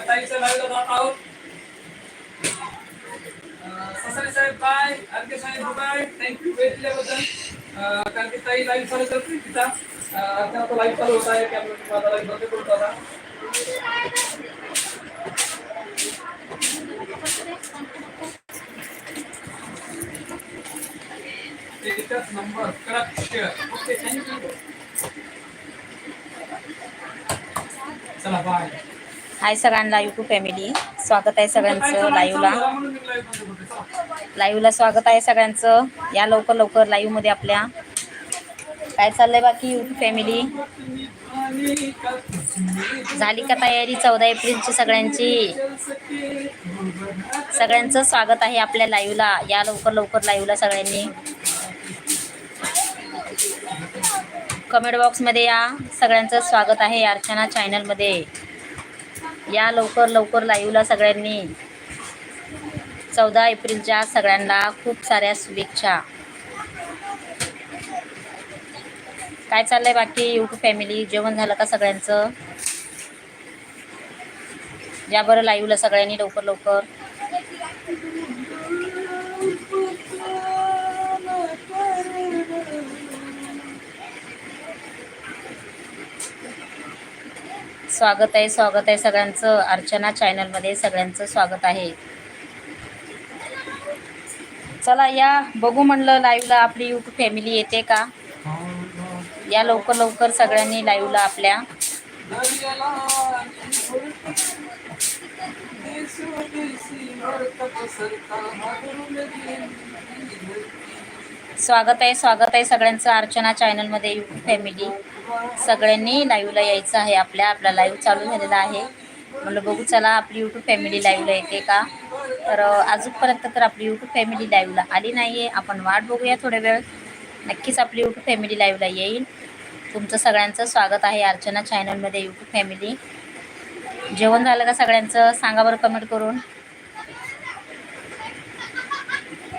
आपल्या ताईच्या लाईव्हला जात आहोत. अं, साहेब बाय आरके साहेब बाय थँक्यू वेळ दिल्याबद्दल. कारण की ताई लाईव्ह चालू करते तिचा अं, आता लाईव्ह चालू होत आहे. त्यामुळे माझा लाईव्ह बंद करून टाका एकच नंबर करा शेअर ओके थँक्यू चला बाय हाय सगळ्यांना युट्यूब फॅमिली स्वागत आहे सगळ्यांचं लाईव्हला लाईव्हला स्वागत आहे सगळ्यांचं. या लवकर लवकर लाईव्हमध्ये आपल्या. काय चाललंय बाकी युट्यूब फॅमिली झाली का तयारी चौदा एप्रिलची सगळ्यांची? सगळ्यांचं स्वागत आहे आपल्या लाईव्हला या लवकर लवकर लाईव्हला सगळ्यांनी. कमेंट बॉक्समध्ये या. सगळ्यांचं स्वागत आहे अर्चना चॅनलमध्ये या लवकर लवकर लाईव्हला सगळ्यांनी. चौदा एप्रिलच्या सगळ्यांना खूप साऱ्या शुभेच्छा. काय चाललंय बाकी? यूट्यूब फॅमिली जेवण झालं का सगळ्यांचं? या बरं लाईव्हला सगळ्यांनी लवकर लवकर. स्वागत आहे स्वागत आहे सगळ्यांचं. अर्चना चॅनलमध्ये सगळ्यांचं स्वागत आहे. चला या बघू म्हणलं लाईव्हला आपली यूट्यूब फॅमिली येते का? या लवकर लवकर सगळ्यांनी लाईव्हला आपल्या. स्वागत आहे स्वागत आहे सगळ्यांचं अर्चना चॅनलमध्ये यूट्यूब फॅमिली सगळ्यांनी लाईव्हला यायचं आहे. आपल्या आपला लाईव्ह चालू झालेला आहे. म्हणलं बघू चला आपली यूट्यूब फॅमिली लाईव्हला येते का? तर अजूनपर्यंत तर आपली यूट्यूब फॅमिली लाईव्हला आली नाही आहे आपण वाट बघूया थोड्या वेळ. नक्कीच आपली यूट्यूब फॅमिली लाईव्हला येईल. तुमचं सगळ्यांचं स्वागत आहे अर्चना चॅनलमध्ये यूट्यूब फॅमिली जेवण झालं का सगळ्यांचं? सांगा बरं कमेंट करून.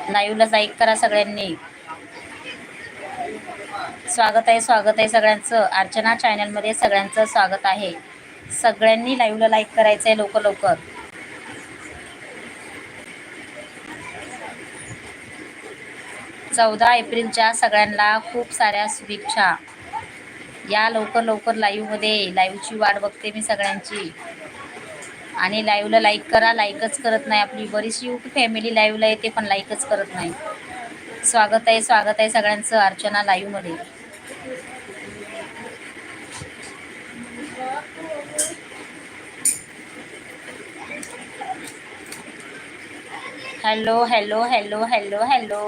लाईव्हला लाईक करा सगळ्यांनी. स्वागत आहे स्वागत आहे सगळ्यांचं. अर्चना चॅनलमध्ये सगळ्यांचं स्वागत आहे. सगळ्यांनी लाईव्हला लाईक करायचं आहे लवकर लवकर. चौदा एप्रिलच्या सगळ्यांना खूप साऱ्या शुभेच्छा. या लवकर लवकर लाईव्हमध्ये लाईव्हची वाट बघते मी सगळ्यांची. आणि लाईव्हला लाईक करा लाईकच करत नाही आपली. बरीचशी यूट्यूब फॅमिली लाईव्हला येते पण लाईकच करत नाही. स्वागत आहे स्वागत आहे सगळ्यांचं Archana लाईव्हमध्ये hello hello hello hello hello.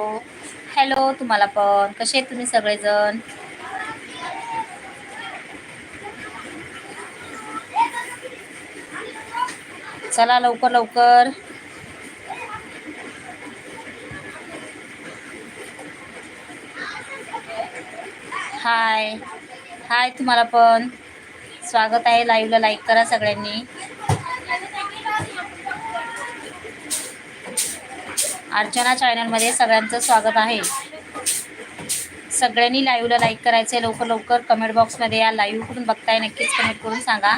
Hello तुम्हाला पण. कसे आहेत तुम्ही सगळेजण? चला लवकर लवकर. हाय. हाय तुम्हाला पण. स्वागत आहे लाईव्हला लाईक करा सगळ्यांनी. अर्चना चॅनलमध्ये सगळ्यांचं स्वागत आहे. सगळ्यांनी लाईव्हला लाईक करायचं आहे लवकर लवकर कमेंट बॉक्समध्ये या लाईव्ह कुठून बघताय नक्कीच कमेंट करून सांगा.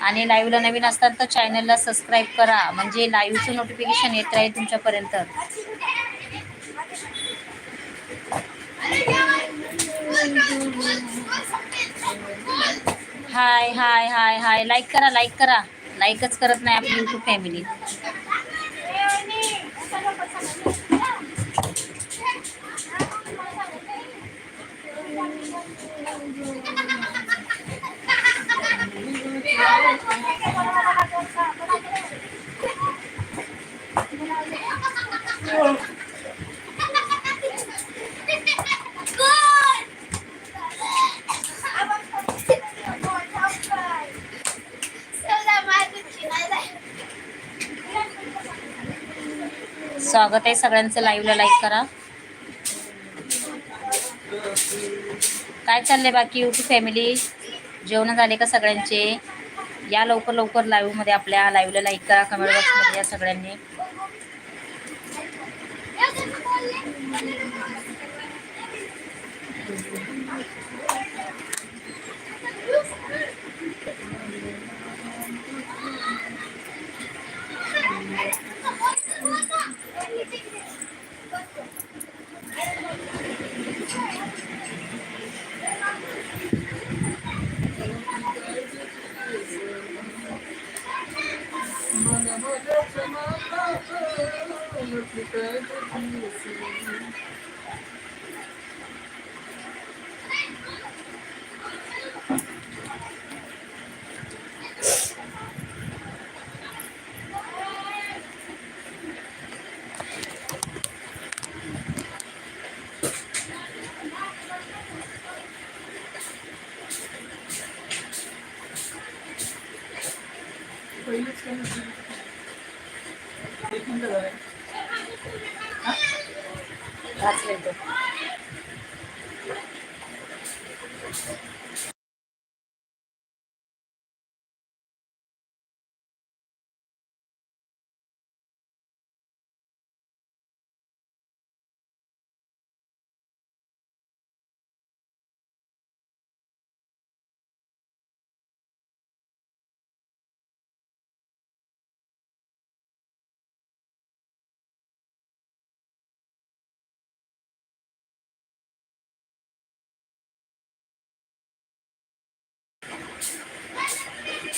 आणि लाईव्हला नवीन असतात तर चॅनलला सबस्क्राईब करा. म्हणजे लाईव्हचं नोटिफिकेशन येत राहील तुमच्यापर्यंत. हाय हाय हाय हाय लाईक करा लाईक करा. लाईकच करत नाही आपली यूट्यूब फॅमिली स्वागत आहे सगळ्यांचं लाईव्हला लाईक करा. काय चाललंय बाकी यूट्यूब फॅमिली जेवण झाले का सगळ्यांचे? या लवकर लवकर लाईव्हमध्ये आपल्या लाईव्हला लाईक करा कमेंट बॉक्समध्ये या सगळ्यांनी. গাছের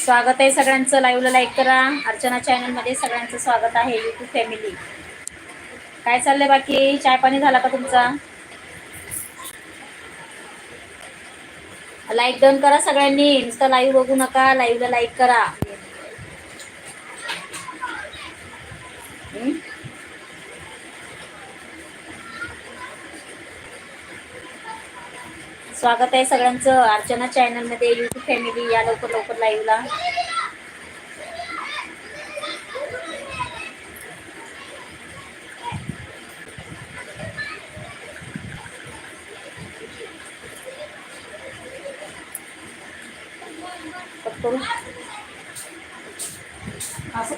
स्वागत आहे सगळ्यांचं. लाईव्हला लाईक करा. अर्चना चॅनलमध्ये सगळ्यांचं स्वागत आहे. यूट्यूब फॅमिली काय चाललंय बाकी? चाय पाणी झाला का तुमचा? लाईक डन करा सगळ्यांनी. नुसतं लाईव्ह बघू नका. लाईव्हला लाईक करा. स्वागत आहे सगळ्यांचं अर्चना चॅनलमध्ये युट्यूब फॅमिली या लवकर लवकर लाईव्हला कट असं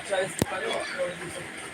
चाळीस रुपये